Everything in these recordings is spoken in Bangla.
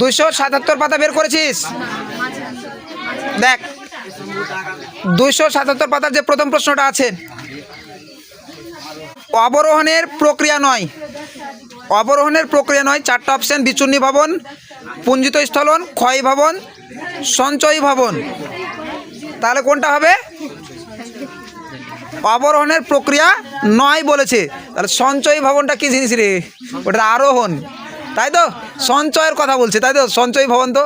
দুইশো সাতাত্তর পাতা বের করেছিস? দেখ দুইশো সাতাত্তর পাতার যে প্রথম প্রশ্নটা আছে অবরোহণের প্রক্রিয়া নয়। অবরোহণের প্রক্রিয়া নয় চারটা অপশন বিচূর্ণী ভবন পুঞ্জিত স্থলন ক্ষয় ভবন সঞ্চয়ী ভবন। তাহলে কোনটা হবে? অবরোহণের প্রক্রিয়া নয় বলেছে। তাহলে সঞ্চয়ী ভবনটা কি জিনিস রে? ওটা আরোহণ। তাই তো? সঞ্চয়ের কথা বলছে, তাই তো? সঞ্চয় ভবন তো?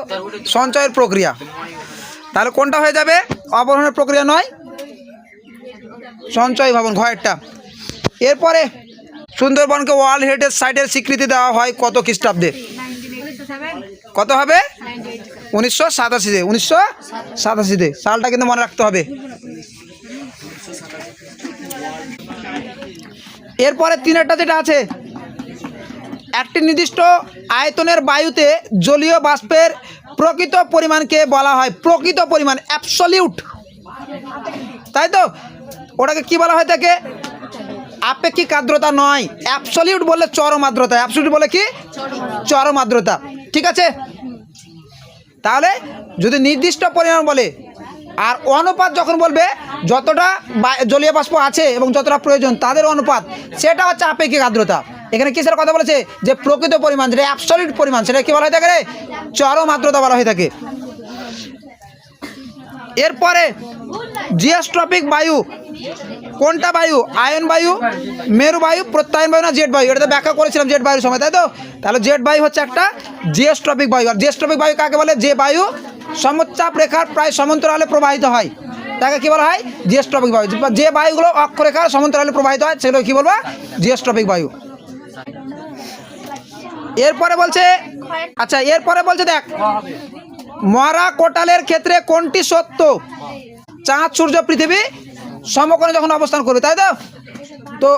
সঞ্চয়ের প্রক্রিয়া। তাহলে কোনটা হয়ে যাবে? অপহরণের প্রক্রিয়া নয়, সঞ্চয় ভবন ঘয়েরটা এরপরে সুন্দরবনকে ওয়ার্ল্ড হেরিটেজ সাইটের স্বীকৃতি দেওয়া হয় কত খ্রিস্টাব্দে? কত হবে? উনিশশো সাতাশিতে উনিশশো সাতাশিতে। সালটা কিন্তু মনে রাখতে হবে। এরপরে তিনেরটা যেটা আছে একটি নির্দিষ্ট আয়তনের বায়ুতে জলীয় বাষ্পের প্রকৃত পরিমাণকে বলা হয়? প্রকৃত পরিমাণ অ্যাবসলিউট তাই তো? ওটাকে কি বলা হয় তাকে? আপেক্ষিক আর্দ্রতা নয়। অ্যাবসলিউট বললে চরম আর্দ্রতা। অ্যাবসলিউট বলে কি? চরম আর্দ্রতা। ঠিক আছে? তাহলে যদি নির্দিষ্ট পরিমাণ বলে, আর অনুপাত যখন বলবে, যতটা জলীয় বাষ্প আছে এবং যতটা প্রয়োজন তাদের অনুপাত, সেটা হচ্ছে আপেক্ষিক আর্দ্রতা। এখানে কিসের কথা বলেছে? যে প্রকৃত পরিমাণ, যেটা অ্যাবসলিউট পরিমাণ, সেটা কি বলা হয়ে থাকে চরম আর্দ্রতা বলা হয়ে থাকে। এরপরে জিওস্ট্রপিক বায়ু। কোনটা বায়ু? আয়ন বায়ু, মেরু বায়ু, প্রত্যায়ন বায়ু না জেট বায়ু? এটা তো ব্যাখ্যা করেছিলাম জেট বায়ুর সময়, তাই তো? তাহলে জেট বায়ু হচ্ছে একটা জিওস্ট্রপিক বায়ু। আর জিওস্ট্রপিক বায়ু কাকে বলে? যে বায়ু সমচাপ রেখার প্রায় সমান্তরালে প্রবাহিত হয়। তাকে কী বলা হয়? জিওস্ট্রপিক বায়ু। যে বায়ুগুলো অক্ষরেখার সমান্তরালে প্রবাহিত হয়, সেগুলো কী বলব? জিওস্ট্রপিক বায়ু। এরপরে বলছে আচ্ছা এরপরে বলছে দেখ, মরা কোটালের ক্ষেত্রে কোনটি সত্য? চাঁদ, সূর্য, পৃথিবী সমকোণে যখন অবস্থান করবে, তাই তো? তো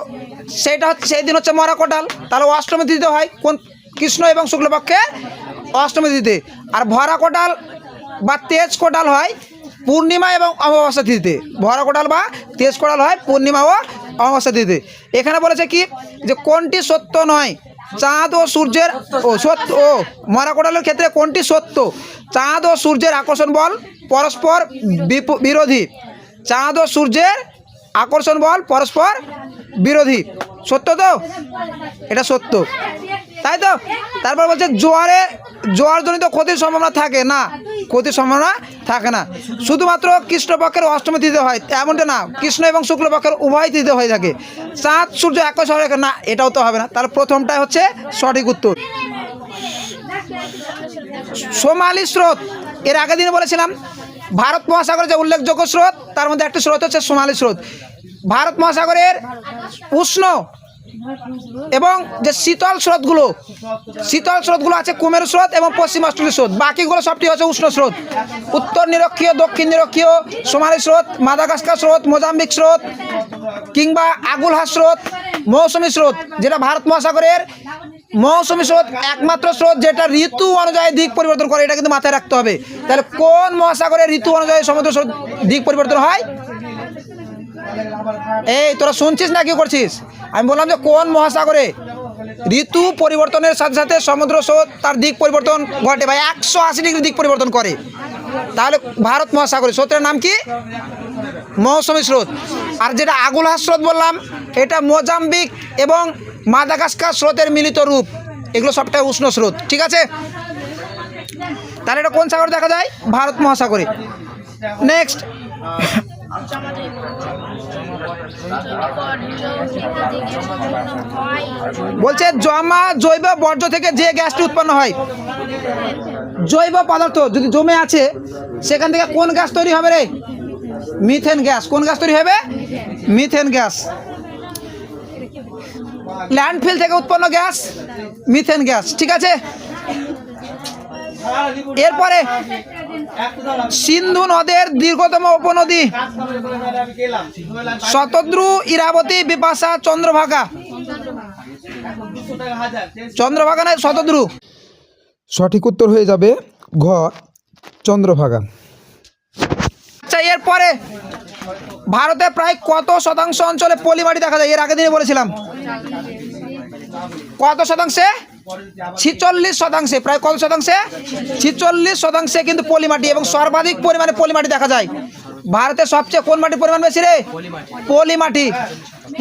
সেইটা হচ্ছে, সেই দিন হচ্ছে মরা কোটাল। তাহলে অষ্টমী দিতে হয় কোন কৃষ্ণ এবং শুক্লপক্ষে অষ্টমী দিতে আর ভরা কোটাল বা তেজ কোটাল হয় পূর্ণিমা এবং অমাবস্যা তিথিতে। ভরা কোটাল বা তেজ কোটাল হয় পূর্ণিমা ও অমাবস্যা তিথিতে এখানে বলেছে কি? যে কোনটি সত্য নয়? চাঁদ ও সূর্যের ও সত্য ও মরা কোটালের ক্ষেত্রে কোনটি সত্য? চাঁদ ও সূর্যের আকর্ষণ বল, পরস্পর বিরোধী। চাঁদ ও সূর্যের আকর্ষণ বল, পরস্পর বিরোধী। সত্য তো? এটা সত্য। তাই তো? তারপর বলছে জোয়ারে, জোয়ারজনিত ক্ষতির সম্ভাবনা থাকে। না, ক্ষতির সম্ভাবনা থাকে না। শুধুমাত্র কৃষ্ণপক্ষের অষ্টমী তিথিতে হয়, এমনটা না। কৃষ্ণ এবং শুক্লপক্ষের উভয় তিথিতে হয়ে থাকে। চাঁদ, সূর্য একই সময় না, এটাও তো হবে না। তার প্রথমটাই হচ্ছে সঠিক উত্তর। সোমালি স্রোত। এর আগের দিনে বলেছিলাম, ভারত মহাসাগরের যে উল্লেখযোগ্য স্রোত, তার মধ্যে একটা স্রোত হচ্ছে সোমালি স্রোত। ভারত মহাসাগরের উষ্ণ এবং যে শীতল স্রোতগুলো শীতল স্রোতগুলো আছে কুমের স্রোত এবং পশ্চিম অস্ট্রেলিয়া স্রোত। বাকিগুলো সবটি হচ্ছে উষ্ণ স্রোত। উত্তর নিরক্ষীয়, দক্ষিণ নিরক্ষীয়, সোমালি স্রোত, মাদাগাস্কার স্রোত, মোজাম্বিক স্রোত, কিংবা আগুলহা স্রোত, মৌসুমী স্রোত, যেটা ভারত মহাসাগরের মৌসুমী স্রোত, একমাত্র স্রোত যেটা ঋতু অনুযায়ী দিক পরিবর্তন করে, এটা কিন্তু মাথায় রাখতে হবে। তাহলে কোন মহাসাগরের ঋতু অনুযায়ী সমুদ্র স্রোত দিক পরিবর্তন হয়? এই, তোরা শুনছিস না কি করছিস? আমি বললাম যে, কোন মহাসাগরে ঋতু পরিবর্তনের সাথে সাথে সমুদ্র স্রোত তার দিক পরিবর্তন ঘটে বা একশো আশি ডিগ্রি দিক পরিবর্তন করে? তাহলে ভারত মহাসাগরে, স্রোতের নাম কি? মৌসুমী স্রোত। আর যেটা আগুলহা স্রোত বললাম, এটা মোজাম্বিক এবং মাদাগাস্কার স্রোতের মিলিত রূপ। এগুলো সবটাই উষ্ণ স্রোত, ঠিক আছে? তাহলে এটা কোন সাগরে দেখা যায়? ভারত মহাসাগরে। নেক্সট বলছে জমা জৈব বর্জ্য থেকে যে গ্যাসটি উৎপন্ন হয়, জৈব পদার্থ যদি জমে আছে, সেখান থেকে কোন গ্যাস তৈরি হবে রে? Methane gas. কোন গ্যাস তৈরি হবে? Methane gas. ল্যান্ডফিল থেকে উৎপন্ন গ্যাস, মিথেন গ্যাস। ঠিক আছে? এরপরে সিন্ধু নদের দীর্ঘতম উপনদী। শতদ্রু ইরাবতী বিপাশা চন্দ্রভাগা। চন্দ্রভাগা নয় শতদ্রু। সঠিক উত্তর হয়ে যাবে ঘ চন্দ্রভাগা। আচ্ছা এরপরে ভারতে প্রায় কত শতাংশ অঞ্চলে পলিমাটি দেখা যায়? এর আগে দিনে বলেছিলাম। কত শতাংশে? ছিচল্লিশ শতাংশে, প্রায় কত শতাংশে? ছিচল্লিশ শতাংশে কিন্তু পলিমাটি এবং সর্বাধিক পরিমাণে পলিমাটি দেখা যায়। ভারতে সবচেয়ে কোন মাটির পরিমাণ বেশি রে? পলিমাটি।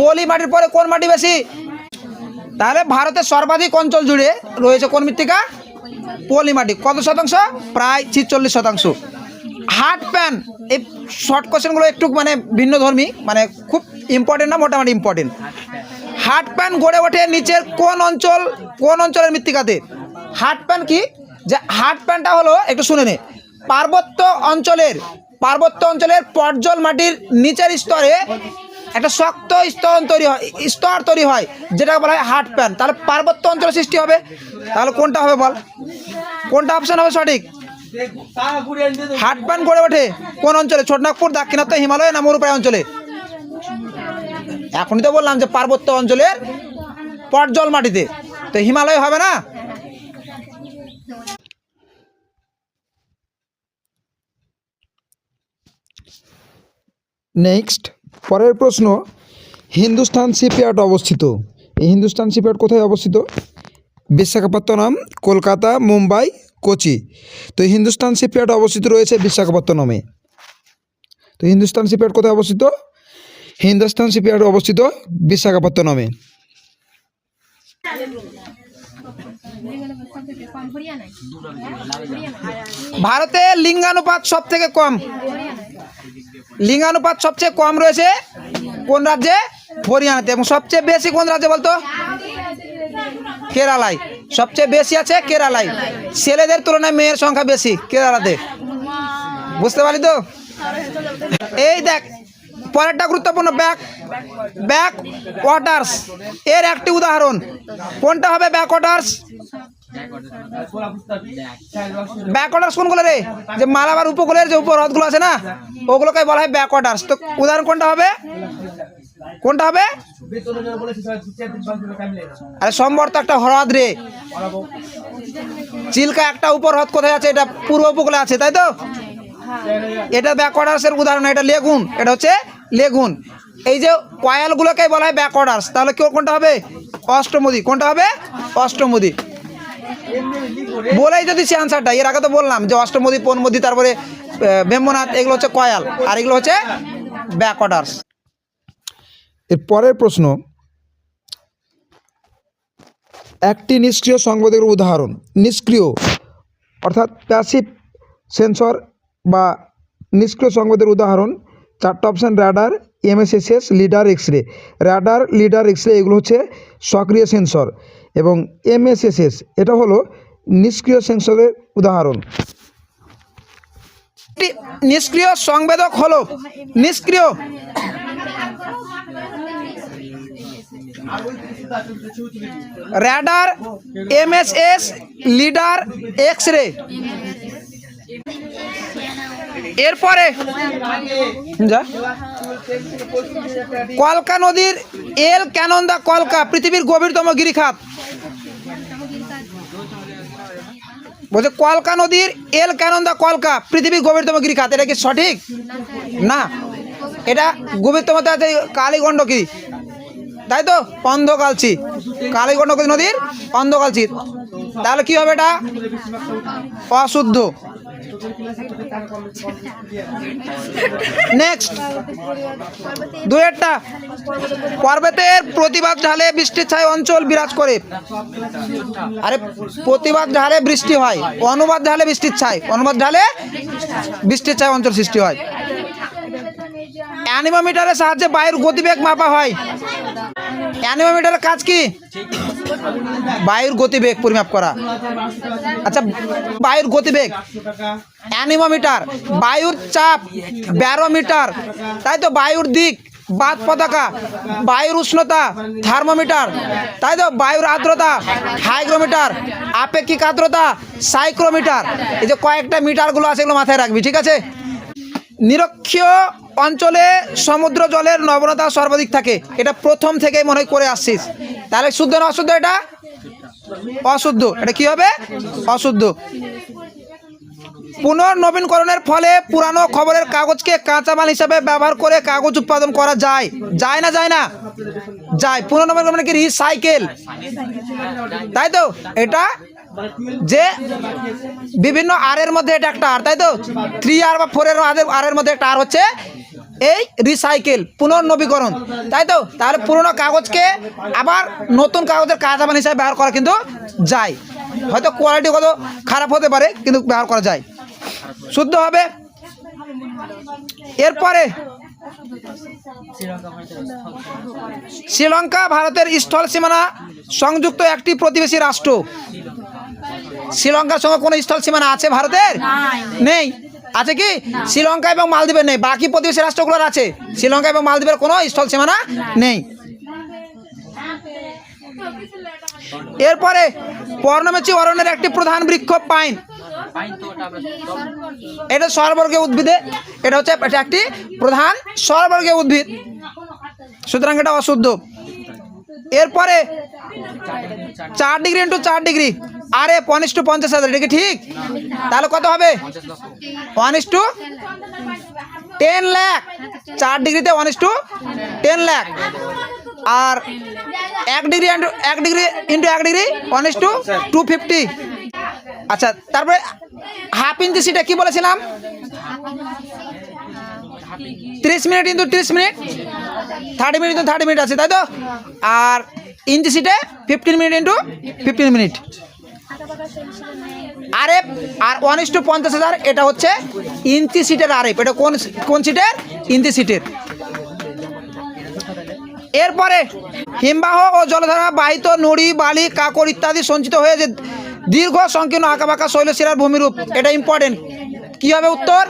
পলিমাটির পরে কোন মাটি বেশি? তাহলে ভারতের সর্বাধিক অঞ্চল জুড়ে রয়েছে কোন মৃত্তিকা? পলিমাটি। কত শতাংশ? প্রায় ছিচল্লিশ শতাংশ। Heart pan. এই শর্ট কোশ্চেনগুলো একটু মানে ভিন্ন ধর্মী মানে খুব ইম্পর্টেন্ট না, মোটামুটি ইম্পর্টেন্ট হার্ট প্যান গড়ে ওঠে নিচের কোন অঞ্চল, কোন অঞ্চলের মৃত্তিকাতে? হার্ট প্যান কি? যে হার্ট প্যানটা হলো, একটু শুনে নে। পার্বত্য অঞ্চলের পার্বত্য অঞ্চলের পর্জল মাটির নিচের স্তরে একটা শক্ত স্তর তৈরি হয়, স্তর তৈরি হয় যেটা বলা হয় হার্ট প্যান। তাহলে পার্বত্য অঞ্চলে সৃষ্টি হবে? তাহলে কোনটা হবে বল? কোনটা অপশান হবে সঠিক? হার্ট প্যান গড়ে ওঠে কোন অঞ্চলে? ছোটনাগপুর, দাক্ষিণাত্য, হিমালয় না মরুপ্রায় অঞ্চলে? এখনই তো বললাম যে পার্বত্য অঞ্চলের পটজল মাটিতে। তো হিমালয় হবে না? নেক্সট পরের প্রশ্ন হিন্দুস্তান শিপইয়ার্ড অবস্থিত। এই হিন্দুস্তান শিপইয়ার্ড কোথায় অবস্থিত? বিশাখাপত্তনম, কলকাতা, মুম্বাই, কোচি। তো হিন্দুস্তান শিপইয়ার্ড অবস্থিত রয়েছে বিশাখাপত্তনমে। তো হিন্দুস্তান শিপইয়ার্ড কোথায় অবস্থিত? হিন্দুস্তান শিপইয়ার্ড অবস্থিত বিশাখাপত্তনমে। ভারতে লিঙ্গানুপাত সব থেকে কম। লিঙ্গানুপাত সবচেয়ে কম রয়েছে কোন রাজ্যে? হরিয়ানাতে। এবং সবচেয়ে বেশি কোন রাজ্যে বলতো? কেরালায়। সবচেয়ে বেশি আছে কেরালায়। ছেলেদের তুলনায় মেয়ের সংখ্যা বেশি কেরালাতে। বুঝতে পারি তো? এই দেখ পরেরটা গুরুত্বপূর্ণ ব্যাক ব্যাক ওয়াটার্স এর একটি উদাহরণ। কোনটা হবে ব্যাক ওয়াটার্স ব্যাক ওয়াটার্স কোনগুলো রে? যে মালাবার উপকূলের যে উপহ্রদগুলো আছে না, ওগুলোকে বলা হয় ব্যাক ওয়াটার্স তো উদাহরণ কোনটা হবে? কোনটা হবে? আরে সম্বর তো একটা হ্রদ রে। চিল্কা একটা উপহ্রদ কোথায় আছে? এটা পূর্ব উপকূলে আছে, তাই তো? এটা ব্যাকওয়ার্ডার্সের উদাহরণ, এটা লেগুন। এটা হচ্ছে লেগুন। এই যে কয়েলগুলোকে বলা হয় ব্যাকওয়ার্ডার্স তাহলে কেউ কোনটা হবে? অষ্টমদি। কোনটা হবে? অষ্টমদি। বলেই যদি সে আনসারটা এর আগে তো বললাম যে অষ্টমদি, পনমদি, তারপরে ব্রহ্মনাথ, এগুলো হচ্ছে কয়াল, আর এগুলো হচ্ছে ব্যাকওয়ার্ডার্স এর পরের প্রশ্ন, একটি নিষ্ক্রিয় সংবেদকের উদাহরণ, নিষ্ক্রিয়, অর্থাৎ প্যাসিভ সেন্সর বা নিষ্ক্রিয় সংবেদের উদাহরণ চারটা option radar MSSS lidar X ray radar lidar X ray এগুলো হচ্ছে সক্রিয় সেন্সর এবং এমএসএসএস এটা হলো নিষ্ক্রিয় সেন্সরের উদাহরণ। নিষ্ক্রিয় সংবেদক হলো, নিষ্ক্রিয়। র্যাডার এমএসএস লিডার এক্স রে এরপরে কলকা নদীর এল ক্যানন্দা কলকা, পৃথিবীর গভীরতম গিরিখাত। বলছে, কলকা নদীর এল ক্যানন্দা কলকা, পৃথিবীর গভীরতম গিরিখাত। এটা কি সঠিক? না। এটা গভীরতম তো আছে কালীগণ্ডকী তাই তো? অন্ধকালচি কালীগণ্ডকী নদীর? অন্ধকালচি তাহলে কি হবে এটা? অশুদ্ধ। নেক্সট দু একটা পর্বতের প্রতিবাদ ঢালে বৃষ্টির ছায় অঞ্চল বিরাজ করে। আরে, প্রতিবাদ ঢালে বৃষ্টি হয়, অনুবাদ ঢালে বৃষ্টির ছায়, অনুবাদ ঢালে বৃষ্টির ছায় অঞ্চল সৃষ্টি হয়। অ্যানিমোমিটারের সাহায্যে বায়ুর গতিবেগ মাপা হয়। অ্যানিমোমিটারের কাজ কি? বায়ুর গতিবেগ পরিমাপ করা। আচ্ছা বায়ুর গতিবেগ। অ্যানিমোমিটার, বায়ুর চাপ, ব্যারোমিটার, তাই তো বায়ুর দিক, বাদ পতাকা, বায়ুর উষ্ণতা, থার্মোমিটার, তাই তো বায়ুর আর্দ্রতা, হাইগ্রোমিটার, আপেক্ষিক আর্দ্রতা, সাইক্রোমিটার। এই যে কয়েকটা মিটারগুলো আছে এগুলো মাথায় রাখবি, ঠিক আছে? নিরক্ষীয় অঞ্চলে সমুদ্র জলের নবনতা সর্বাধিক থাকে। এটা প্রথম থেকেই মনে করে আসছিস। তাহলে শুদ্ধ না অশুদ্ধ এটা? অশুদ্ধ। এটা কি হবে? অশুদ্ধ। পুনর্নবীনকরণের ফলে পুরানো খবরের কাগজকে কাঁচামাল হিসাবে ব্যবহার করে কাগজ উৎপাদন করা যায়। যায় না যায় না? যায়। পুনর্নবীকরণ মানে কি রিসাইকেল তাই তো? এটা যে বিভিন্ন আর এর মধ্যে এটা একটা আর, তাই তো? থ্রি আর বা ফোর আর এর মধ্যে একটা আর হচ্ছে এই রিসাইকেল পুনর্নবীকরণ। তাই তো? তাহলে পুরোনো কাগজকে আবার নতুন কাগজের কাজ আবার হিসাবে ব্যবহার করা কিন্তু যায়। হয়তো কোয়ালিটি কত খারাপ হতে পারে কিন্তু ব্যবহার করা যায়। শুদ্ধ হবে। এরপরে শ্রীলঙ্কা ভারতের স্থল সীমানা সংযুক্ত একটি প্রতিবেশী রাষ্ট্র। শ্রীলঙ্কার সঙ্গে কোনো স্থল সীমানা আছে ভারতের? নেই। আছে কি? শ্রীলঙ্কা এবং মালদ্বীপের নেই। বাকি প্রতিবেশী রাষ্ট্রগুলোর আছে। শ্রীলঙ্কা এবং মালদ্বীপের কোনো স্থল সীমানা নেই। এরপরে পর্ণমেচি অরণ্যের একটি প্রধান বৃক্ষ পাইন। এটা সরবর্গীয় উদ্ভিদে। এটা হচ্ছে এটা একটি প্রধান সরবর্গীয় উদ্ভিদ। সুতরাং এটা অশুদ্ধ। এরপরে চার ডিগ্রি ইন্টু চার ডিগ্রি। আরে ওয়ান টু পঞ্চাশ হাজার এটা কি ঠিক? তাহলে কত হবে? ওয়ান টু টেন ল্যাক চার ডিগ্রিতে ওয়ান টু টেন ল্যাক আর এক ডিগ্রি ইন্টু এক ডিগ্রি ইন্টু এক degree one two two fifty আচ্ছা তারপরে হাফ ইঞ্চি সিটে কি বলেছিলাম? ত্রিশ মিনিট ইন্টু ত্রিশ minute. Thirty minute into thirty minute আছে তাই তো? আর ইঞ্চি সিটে fifteen minute into fifteen minute RF R one two পঞ্চাশ হাজার, এটা হচ্ছে ইঞ্চি সিটের আরএফ এটা কোন কোন সিটের? ইঞ্চি সিটের। এরপরে হিমবাহ ও জলধারা, বাহিত নুড়ি, বালি কাকর ইত্যাদি সঞ্চিত হয়ে যে দীর্ঘ সংকীর্ণ আঁকাবাঁকা শৈলশিরার ভূমিরূপ, এটা ইম্পর্টেন্ট কী হবে উত্তর?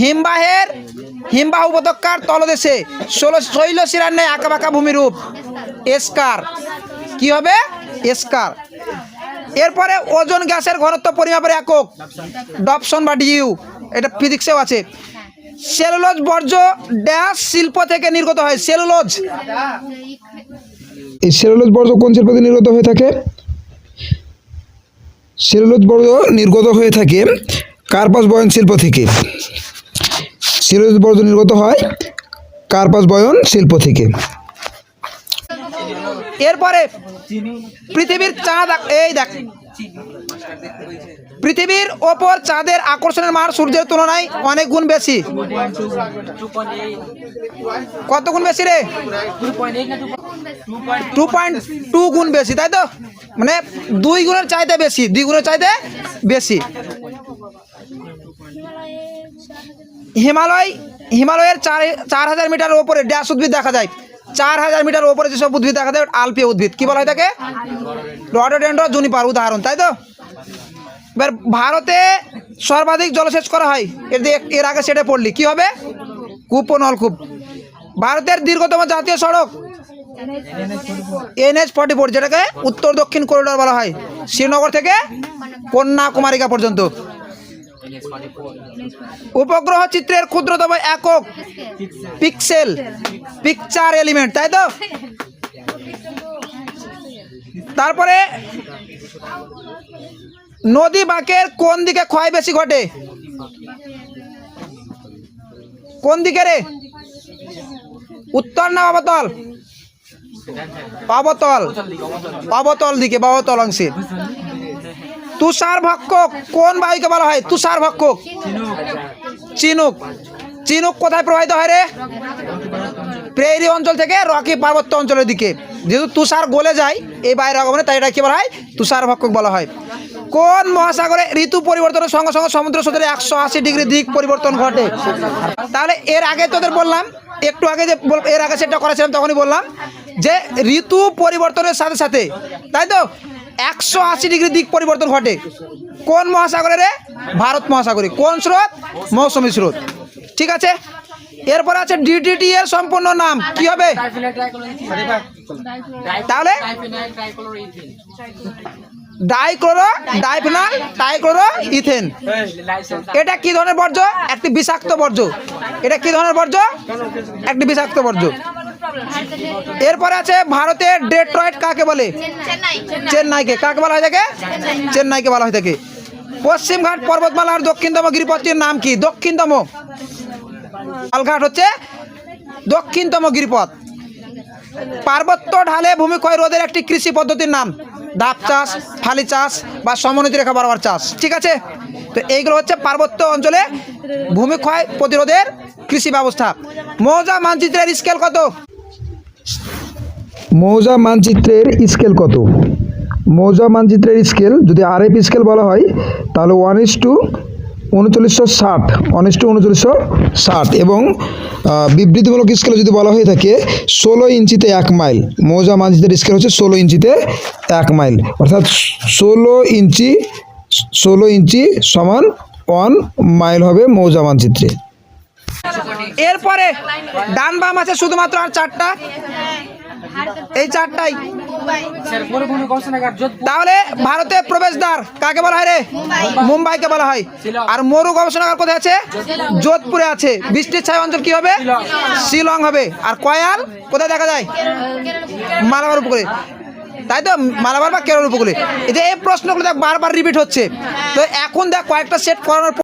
হিমবাহের, হিমবাহ উপত্যকার তলদেশে শৈলশিরার ন্যায় আঁকাবাঁকা ভূমিরূপ, এসকার। কি হবে? এসকার এরপরে ওজন গ্যাসের ঘনত্ব পরিমাপের একক। ডপসন বা ডিউ এটা ফিজিক্সেও আছে। সেলুলোজ বর্জ্য ড্যাশ শিল্প থেকে নির্গত হয়। সেলুলোজ। এই সেলুলোজ বর্জ্য কোন শিল্প থেকে নির্গত হয়ে থাকে? সেলুলোজ বর্জ্য নির্গত হয়ে থাকে কার্পাস বয়ন শিল্প থেকে। সেলুলোজ বর্জ্য নির্গত হয় কার্পাস বয়ন শিল্প থেকে। এরপরে পৃথিবীর চাঁদ এই দেখ। পৃথিবীর ওপর চাঁদের আকর্ষণের মার সূর্যের তুলনায় অনেক গুণ বেশি। কত গুণ বেশি রে? টু পয়েন্ট টু গুণ বেশি, তাই তো? মানে দুই গুণের চাইতে বেশি, দুই গুণের চাইতে বেশি। হিমালয়, হিমালয়ের চার চার হাজার মিটারের ওপরে ড্যাশ উদ্ভিদ দেখা যায়। চার হাজার মিটার ওপরে যেসব উদ্ভিদ দেখা যায় আলপিয়া উদ্ভিদ। কি বলা হয় তাকে রডোডেন্ড্র জুনিপার উদাহরণ, তাই তো? এবার ভারতে সর্বাধিক জলসেচ করা হয়, এর এর আগে সেটা পড়লি। কি হবে? কূপ ও নলকূপ। ভারতের দীর্ঘতম জাতীয় সড়ক এনএচ ফর্টি ফোর, যেটাকে উত্তর দক্ষিণ করিডোর বলা হয়, শ্রীনগর থেকে কন্যাকুমারিকা পর্যন্ত। উপগ্রহ চিত্রের ক্ষুদ্রতম একক পিক্সেল, পিকচার এলিমেন্ট, তাই তো? তারপরে নদী বাঁকের কোন দিকে ক্ষয় বেশি ঘটে? কোন দিকে রে? উত্তর না অবতল? অবতল। অবতল দিকে অবতল অংশে। তুষার ভক্ষক, কোন বায়ুকে বলা হয়? তুষার ভক্ষক। চিনুক। চিনুক কোথায় প্রবাহিত হয় রে? প্রেরি অঞ্চল থেকে রকি পার্বত্য অঞ্চলের দিকে। যেহেতু তুষার গলে যায়, এই বাইরের আগমনে তাই এটা কি বলা হয়? তুষার ভক্ষক বলা হয়। কোন মহাসাগরে ঋতু পরিবর্তনের সঙ্গে সঙ্গে সমুদ্র স্রোতের একশো আশি ডিগ্রি দিক পরিবর্তন ঘটে? তাহলে এর আগে তোদের বললাম, একটু আগে যে এর আগে সেটা করেছিলাম তখনই বললাম যে ঋতু পরিবর্তনের সাথে সাথে, তাই তো? একশো আশি ডিগ্রি দিক পরিবর্তন ঘটে। কোন মহাসাগরে রে? ভারত মহাসাগরে। কোন স্রোত? মৌসুমী স্রোত। ঠিক আছে? এরপর আছে ডিডিটি এর সম্পূর্ণ নাম। কি হবে? তাহলে? ডাইক্লোরো ডাইফেনল ডাইক্লোরো ইথেন এটা কি ধরনের বর্জ্য? একটি বিষাক্ত বর্জ্য। এটা কি ধরনের বর্জ্য? একটি বিষাক্ত বর্জ্য। এরপরে আছে ভারতের ডেট্রয়েট কাকে বলে? চেন্নাই চেন্নাইকে। কাকে বলা হয় থাকে চেন্নাইকে বলা হয় থাকে পশ্চিমঘাট পর্বতমালার দক্ষিণতম গিরিপথটির নাম কি? দক্ষিণতম। লালঘাট হচ্ছে দক্ষিণতম গিরিপথ। পার্বত্য ঢালে ভূমিক্ষয় রোধের একটি কৃষি পদ্ধতির নাম। ধাপ চাষ, ফালি চাষ বা সমোন্নতি রেখা বরাবর চাষ। ঠিক আছে? তো এইগুলো হচ্ছে পার্বত্য অঞ্চলে ভূমিক্ষয় প্রতিরোধের কৃষি ব্যবস্থা। মৌজা মানচিত্রের স্কেল কত? মৌজা মানচিত্রের স্কেল কত? মৌজা মানচিত্রের স্কেল যদি আরএফ স্কেল বলা হয়, তাহলে ওয়ান ইস টু উনচল্লিশশো ষাট ওয়ান ইস টু উনচল্লিশশো ষাট এবং বিবৃতিমূলক স্কেলে যদি বলা হয়ে থাকে, ষোলো ইঞ্চিতে এক মাইল। মৌজা মানচিত্রের স্কেল হচ্ছে ষোলো ইঞ্চিতে এক মাইল। অর্থাৎ ষোলো ইঞ্চি ষোলো ইঞ্চি সমান ওয়ান মাইল হবে মৌজা মানচিত্রে। এরপরে ডান বাম আছে শুধুমাত্র আর চারটা? এই চারটাই। তাহলে ভারতের প্রবেশদ্বার, কাকে বলা হয় রে? মুম্বাইকে বলা হয়। আর মরু গবেষণাগার কোথায় আছে? যোধপুরে আছে। বৃষ্টির ছায় অঞ্চল কি হবে? শিলং হবে। আর কয়াল, কোথায় দেখা যায়? মালাবার উপকূলে। তাই তো? মালাবার বা কেরল উপকূলে। এই যে এই প্রশ্নগুলো দেখ, বারবার রিপিট হচ্ছে। তো এখন দেখ কয়েকটা সেট করানোর